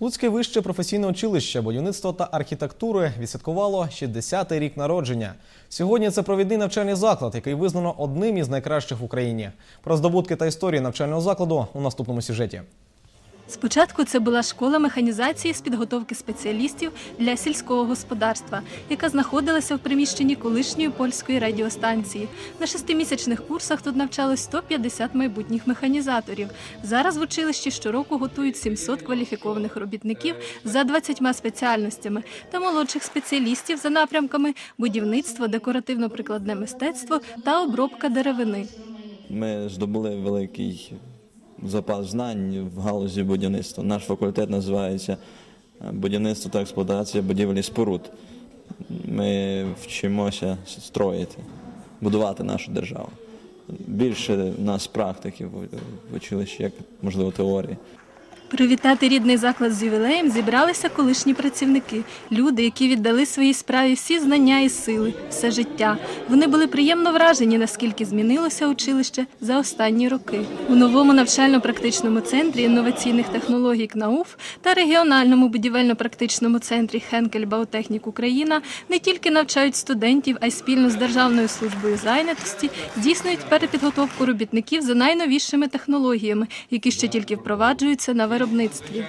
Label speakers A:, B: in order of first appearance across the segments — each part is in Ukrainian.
A: Луцьке вище професійне училище будівництва та архітектури відсвяткувало 60-й рік народження. Сьогодні це провідний навчальний заклад, який визнано одним із найкращих в Україні. Про здобутки та історії навчального закладу у наступному сюжеті.
B: Спочатку це була школа механізації з підготовки спеціалістів для сільського господарства, яка знаходилася в приміщенні колишньої польської радіостанції. На шестимісячних курсах тут навчалось 150 майбутніх механізаторів. Зараз в училищі щороку готують 700 кваліфікованих робітників за 20 спеціальностями та молодших спеціалістів за напрямками будівництво, декоративно-прикладне мистецтво та обробка деревини.
C: Ми здобули великий запас знань в галузі будівництва. Наш факультет називається е, будівництво та експлуатація будівель і споруд. Ми вчимося строїти, будувати нашу державу. Більше в нас практики в училищі, як можливо теорії.
B: Привітати рідний заклад з ювілеєм зібралися колишні працівники, люди, які віддали своїй справі всі знання і сили, все життя. Вони були приємно вражені, наскільки змінилося училище за останні роки. У новому навчально-практичному центрі інноваційних технологій КНАУФ та регіональному будівельно-практичному центрі Хенкель Баутехнік Україна не тільки навчають студентів, а й спільно з Державною службою зайнятості здійснюють перепідготовку робітників за найновішими технологіями, які ще тільки впроваджуються на виробництві.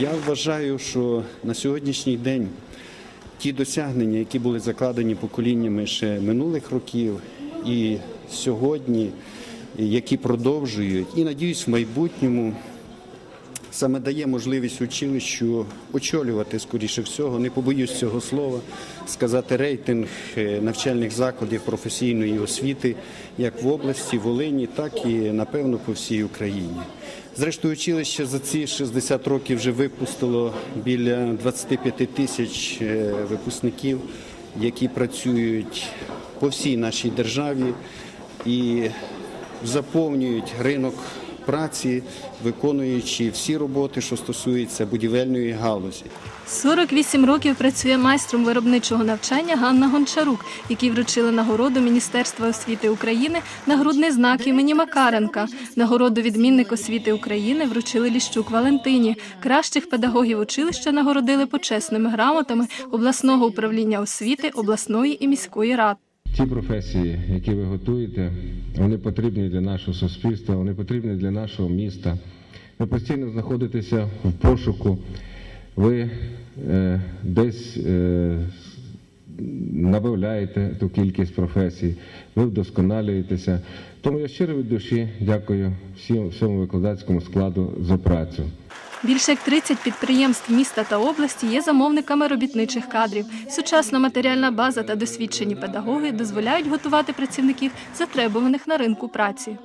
D: Я вважаю, що на сьогоднішній день ті досягнення, які були закладені поколіннями ще минулих років, і сьогодні, які продовжують, і надіюсь, в майбутньому саме дає можливість училищу очолювати, скоріше всього, не побоюсь цього слова, сказати рейтинг е, навчальних закладів професійної освіти як в області, Волині, так і напевно по всій Україні. Зрештою, училище за ці 60 років вже випустило біля 25 тисяч е, випускників, які працюють по всій нашій державі і заповнюють ринок праці, виконуючи всі роботи, що стосуються будівельної галузі.
B: 48 років працює майстром виробничого навчання Ганна Гончарук, якій вручили нагороду Міністерства освіти України нагрудний знак імені Макаренка. Нагороду відмінник освіти України вручили Ліщук Валентині. Кращих педагогів училища нагородили почесними грамотами обласного управління освіти, обласної і міської рад.
E: Ті професії, які ви готуєте, вони потрібні для нашого суспільства, вони потрібні для нашого міста. Ви постійно знаходитеся в пошуку, ви е, десь е, набавляєте ту кількість професій, ви вдосконалюєтеся. Тому я щиро від душі дякую всім, всьому викладацькому складу за працю.
B: Більше як 30 підприємств міста та області є замовниками робітничих кадрів. Сучасна матеріальна база та досвідчені педагоги дозволяють готувати працівників, затребуваних на ринку праці.